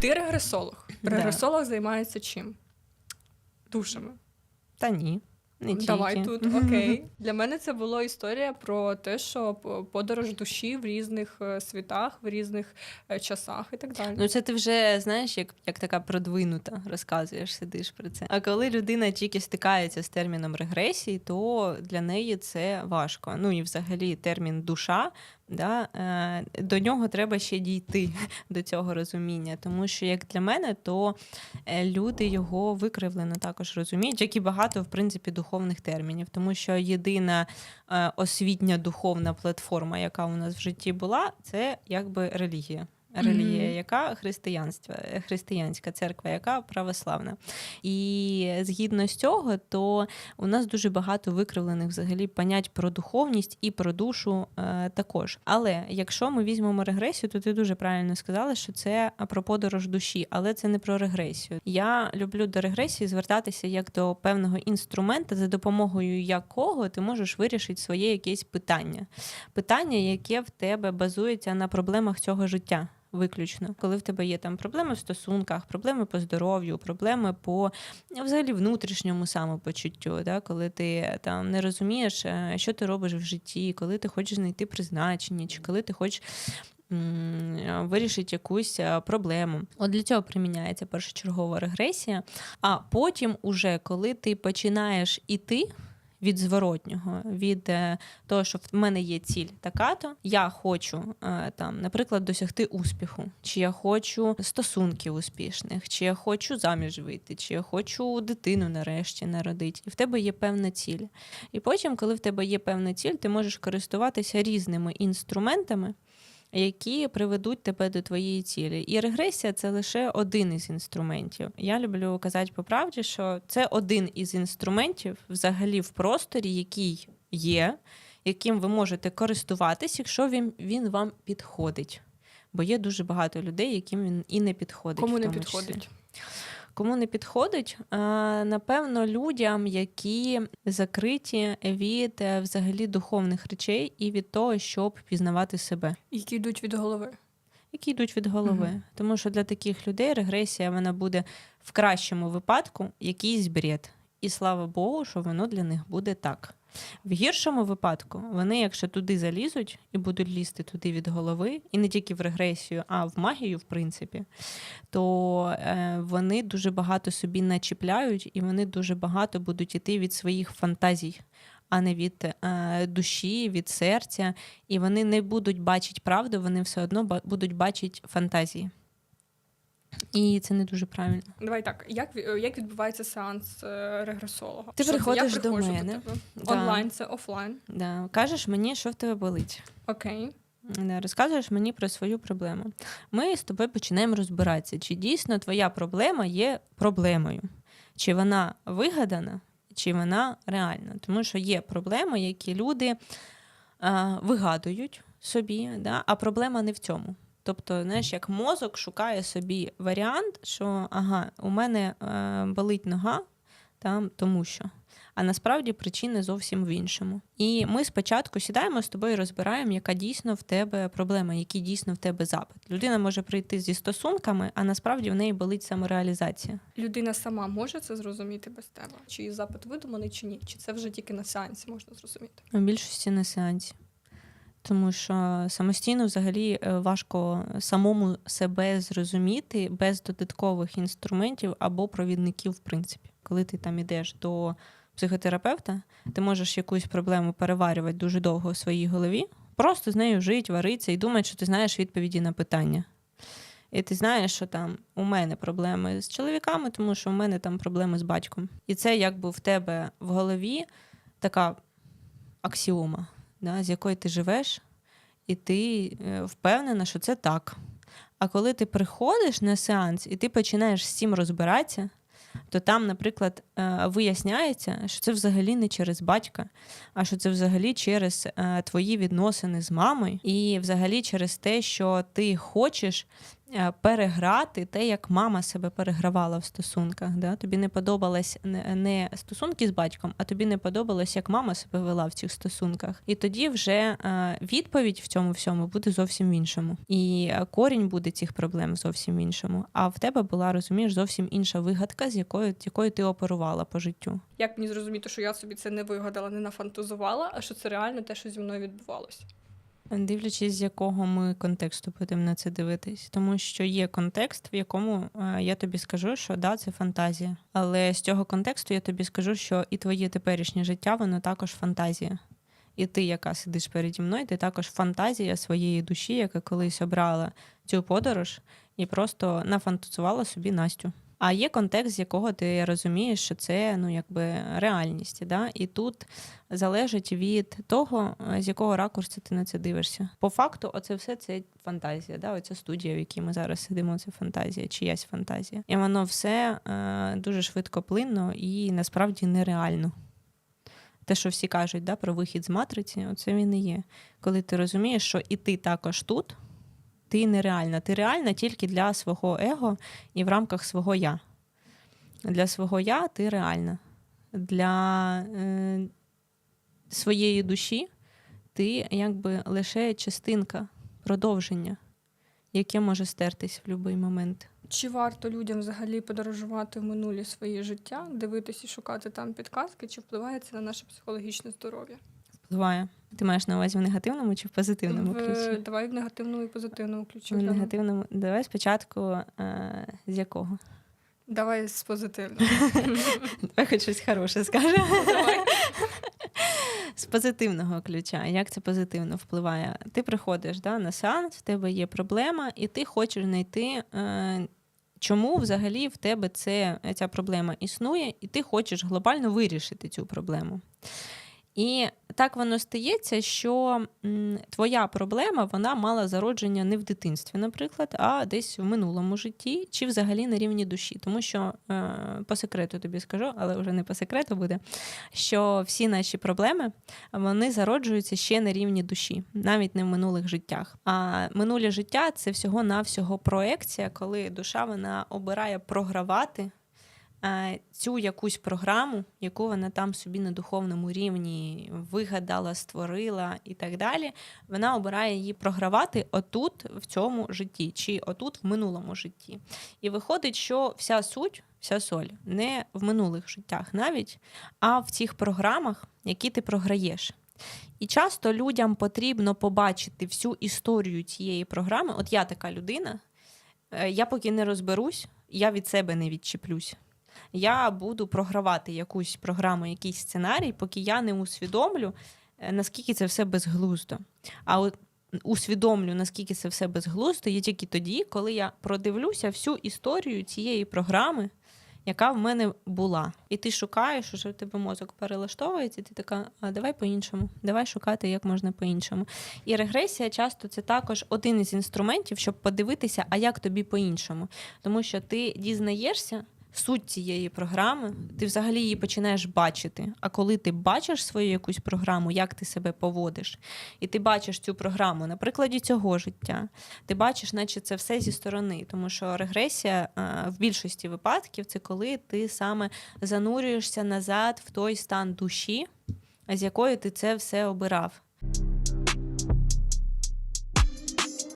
Ти регресолог. Регресолог займається чим? Душами. Та ні. Не Давай тут окей. Для мене це була історія про те, що подорож душі в різних е, світах, в різних е, часах і так далі. Ну, це ти вже знаєш, як, як така продвинута розказуєш, сидиш про це. А коли людина тільки стикається з терміном регресії, то для неї це важко. Ну і взагалі термін душа. Да, е, до нього треба ще дійти до цього розуміння. Тому що, як для мене, то е, люди його викривлено також розуміють, як і багато, в принципі, духовних термінів. Тому що єдина е, освітня духовна платформа, яка у нас в житті була, це якби релігія. Релігія, Мгм. яка християнство, християнська церква, яка православна. І згідно з цього, то у нас дуже багато викривлених взагалі понять про духовність і про душу е, також. Але якщо ми візьмемо регресію, то ти дуже правильно сказала, що це про подорож душі, але це не про регресію. Я люблю до регресії звертатися як до певного інструмента, за допомогою якого ти можеш вирішити своє якесь питання. Питання, яке в тебе базується на проблемах цього життя. Виключно, коли в тебе є там проблеми в стосунках, проблеми по здоров'ю, проблеми по ну, взагалі внутрішньому самопочуттю, да? коли ти там не розумієш, е, що ти робиш в житті, коли ти хочеш знайти призначення, чи коли ти хочеш м, вирішити якусь е, проблему. От для цього приміняється першочергова регресія. А потім, уже коли ти починаєш іти. Від зворотнього, від е, того, що в мене є ціль така-то, я хочу е, там, наприклад, досягти успіху, чи я хочу стосунків успішних, чи я хочу заміж вийти, чи я хочу дитину нарешті народити. І в тебе є певна ціль. І потім, коли в тебе є певна ціль, ти можеш користуватися різними інструментами. Які приведуть тебе до твоєї цілі, і регресія це лише один із інструментів. Я люблю казати по правді, що це один із інструментів взагалі в просторі, який є, яким ви можете користуватись, якщо він, він вам підходить. Бо є дуже багато людей, яким він і не підходить. Кому в не тому числі. Кому не підходить, а, напевно, людям, які закриті від е, взагалі духовних речей і від того, щоб пізнавати себе, Які йдуть від голови. які йдуть від голови. Мгм. Тому що для таких людей регресія вона буде в кращому випадку якийсь бред. І слава Богу, що воно для них буде так. В гіршому випадку вони, якщо туди залізуть і будуть лізти туди від голови, і не тільки в регресію, а в магію, в принципі, то е, вони дуже багато собі начіпляють, і вони дуже багато будуть іти від своїх фантазій, а не від е, душі, від серця. І вони не будуть бачити правду, вони все одно будуть бачити фантазії. І це не дуже правильно. Давай так, як, як відбувається сеанс е, регресолога? Ти приходиш до мене. тебе. Да. Онлайн це офлайн. Да. Кажеш мені, що в тебе болить. Окей. Да, розказуєш мені про свою проблему. Ми з тобою починаємо розбиратися, чи дійсно твоя проблема є проблемою, чи вона вигадана, чи вона реальна. Тому що є проблеми, які люди а, вигадують собі, да, а проблема не в цьому. Тобто, знаєш, як мозок шукає собі варіант, що ага, у мене е, болить нога, там, тому що. А насправді причини зовсім в іншому. І ми спочатку сідаємо з тобою і розбираємо, яка дійсно в тебе проблема, який дійсно в тебе запит. Людина може прийти зі стосунками, а насправді в неї болить самореалізація. Людина сама може це зрозуміти без тебе? Чи її запит видуманий, чи ні? Чи це вже тільки на сеансі можна зрозуміти? У більшості на сеансі. Тому що самостійно взагалі е, важко самому себе зрозуміти без додаткових інструментів або провідників, в принципі. Коли ти там ідеш до психотерапевта, ти можеш якусь проблему переварювати дуже довго в своїй голові, просто з нею жити, варитися і думати, що ти знаєш відповіді на питання. І ти знаєш, що там у мене проблеми з чоловіками, тому що у мене там проблеми з батьком. І це якби в тебе в голові така аксіома, да, з якою ти живеш, і ти е, впевнена, що це так. А коли ти приходиш на сеанс і ти починаєш з цим розбиратися, то там, наприклад, е, виясняється, що це взагалі не через батька, а що це взагалі через е, твої відносини з мамою, і взагалі через те, що ти хочеш переграти те, як мама себе перегравала в стосунках. Да? Тобі не подобалось не- стосунки з батьком, а тобі не подобалось, як мама себе вела в цих стосунках. І тоді вже е, відповідь в цьому всьому буде зовсім в іншому. І е, корінь буде цих проблем зовсім в іншому. А в тебе була, розумієш, зовсім інша вигадка, з якою, якою ти оперувала по життю. Як мені зрозуміти, що я собі це не вигадала, не нафантазувала, а що це реально те, що зі мною відбувалося? Дивлячись, з якого ми контексту будемо на це дивитись, тому що є контекст, в якому е, я тобі скажу, що да, це фантазія. Але з цього контексту я тобі скажу, що і твоє теперішнє життя, воно також фантазія. І ти, яка сидиш переді мною, ти також фантазія своєї душі, яка колись обрала цю подорож і просто нафантазувала собі Настю. А є контекст, з якого ти розумієш, що це ну якби реальність. Да? І тут залежить від того, е, з якого ракурсу ти на це дивишся. По факту, оце все це фантазія. Да? Оця студія, в якій ми зараз сидимо, це фантазія, чиясь фантазія. І воно все е, дуже швидкоплинно і насправді нереально. Те, що всі кажуть да, про вихід з матриці, оце він і є. Коли ти розумієш, що і ти також тут, ти нереальна. Ти реальна тільки для свого его і в рамках свого я. Для свого я ти реальна. Для е, своєї душі ти якби лише частинка продовження, яке може стертись в будь-який момент. Чи варто людям взагалі подорожувати в минулі своє життя, дивитись і шукати там підказки, чи впливає це на наше психологічне здоров'я? Впливає. Ти маєш на увазі в негативному чи в позитивному В, ключі? давай в негативному і позитивному ключі. В глянемо. негативному. Давай спочатку е, з якого? Давай з позитивного. Давай хоч щось хороше скажемо. З позитивного ключа. Як це позитивно впливає? Ти приходиш да, на сеанс, в тебе є проблема, і ти хочеш знайти. Е, Чому взагалі в тебе це, ця проблема існує, і ти хочеш глобально вирішити цю проблему. І так воно стається, що твоя проблема вона мала зародження не в дитинстві, наприклад, а десь в минулому житті, чи взагалі на рівні душі. Тому що е, по секрету тобі скажу, але вже не по секрету буде, що всі наші проблеми вони зароджуються ще на рівні душі, навіть не в минулих життях. А минуле життя це всього-навсього проекція, коли душа вона обирає програвати цю якусь програму, яку вона там собі на духовному рівні вигадала, створила і так далі. Вона обирає її програвати отут, в цьому житті, чи отут в минулому житті. І виходить, що вся суть, вся соль не в минулих життях навіть, а в цих програмах, які ти програєш. І часто людям потрібно побачити всю історію цієї програми. От я така людина, е, я поки не розберусь, я від себе не відчіплюсь. Я буду програвати якусь програму, якийсь сценарій, поки я не усвідомлю, е, наскільки це все безглуздо. А от усвідомлю, наскільки це все безглуздо, є тільки тоді, коли я продивлюся всю історію цієї програми, яка в мене була. І ти шукаєш, уже в тебе мозок перелаштовується, і ти така, а давай по-іншому, давай шукати, як можна по-іншому. І регресія часто це також один із інструментів, щоб подивитися, а як тобі по-іншому. Тому що ти дізнаєшся. Суть цієї програми, ти взагалі її починаєш бачити. А коли ти бачиш свою якусь програму, як ти себе поводиш, і ти бачиш цю програму на прикладі цього життя, ти бачиш, наче це все зі сторони, тому що регресія е, в більшості випадків це коли ти саме занурюєшся назад в той стан душі, з якої ти це все обирав.